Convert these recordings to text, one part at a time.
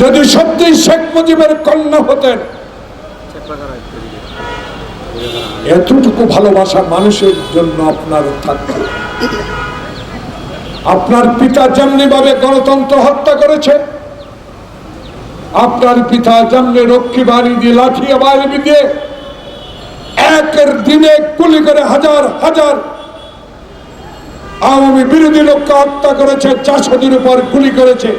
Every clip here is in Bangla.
যদি সত্যি শেখ মুজিবের কন্যা হতেন, এতটুকু ভালোবাসা মানুষের জন্য আপনার থাকত। আপনার পিতা যেমনি ভাবে গণতন্ত্র হত্যা করেছে, আপনার পিতা যেমনি রক্ষী বাড়ি দিয়ে লাঠি বাড়ি দিয়ে একের দিনে গুলি করে হাজার হাজার আওয়ামী বিরোধী লোককে হত্যা করেছে, চাষদের উপর গুলি করেছে।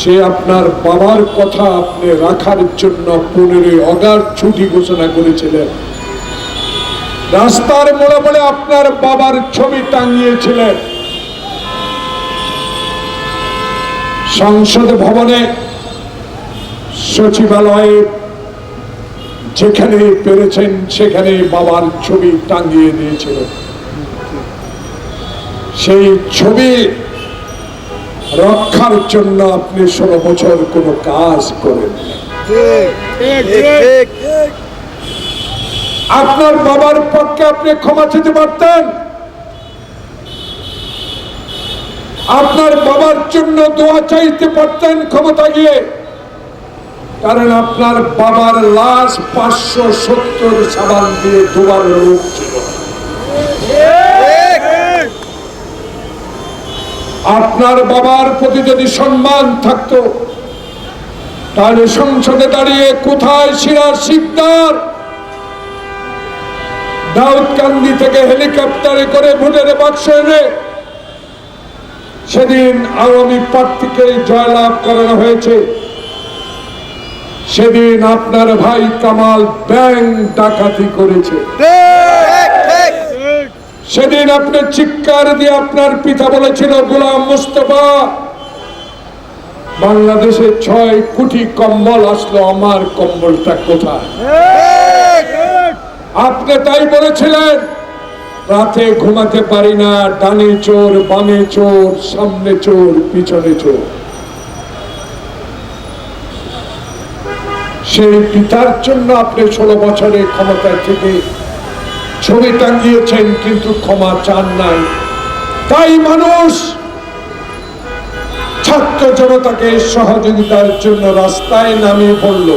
সে আপনার বাবার কথা আপনি রাখার জন্য পনেরোই অগার ছুটি ঘোষণা করেছিলেন। রাস্তার মোড়ে মোড়ে আপনার বাবার ছবি টাঙিয়েছিলেন। সংসদ ভবনে সচিবালয়ে যেখানে পেরেছেন সেখানে বাবার ছবি টাঙিয়ে দিয়েছিলেন সেই ছবি রক্ষার জন্য আপনি ষোলো বছর কোনো কাজ করেন আপনার বাবার পক্ষে আপনি ক্ষমা চেতে পারতেন। আপনার বাবার জন্য দোয়া চাইতে পারতেন ক্ষমতা গিয়ে। কারণ আপনার বাবার লাশ পাঁচশো সত্তর সাবান দিয়ে দুবার রোগ আপনার বাবার প্রতি যদি সম্মান থাকতো, তাহলে সংসদে দাঁড়িয়ে কোথায় সিরাজ শিকদার? দাউদকান্দি থেকে হেলিকপ্টারে করে ভোটের বাক্স এনে সেদিন আওয়ামী প্রার্থীকে জয়লাভ করানো হয়েছে। সেদিন আপনার ভাই কামাল ব্যাংক ডাকাতি করেছে। সেদিন আপনি চিৎকার দিয়ে আপনার পিতা বলেছিল, গোলাম মুস্তফা, বাংলাদেশে ছয় কোটি কম্বল আসলো, আমার কম্বলটা কোথায়? আপনি তাই বলেছিলেন, রাতে ঘুমাতে পারি না, ডানে চোর, বামে চোর, সামনে চোর, পিছনে চোর। সেই পিতার জন্য আপনি ষোলো বছরে ক্ষমতায় থেকে ছবি টাঙ্গিয়েছেন কিন্তু ক্ষমা চান নাই। তাই মানুষ ছাত্র জনতাকে সহযোগিতার জন্য রাস্তায় নামিয়ে পড়ল।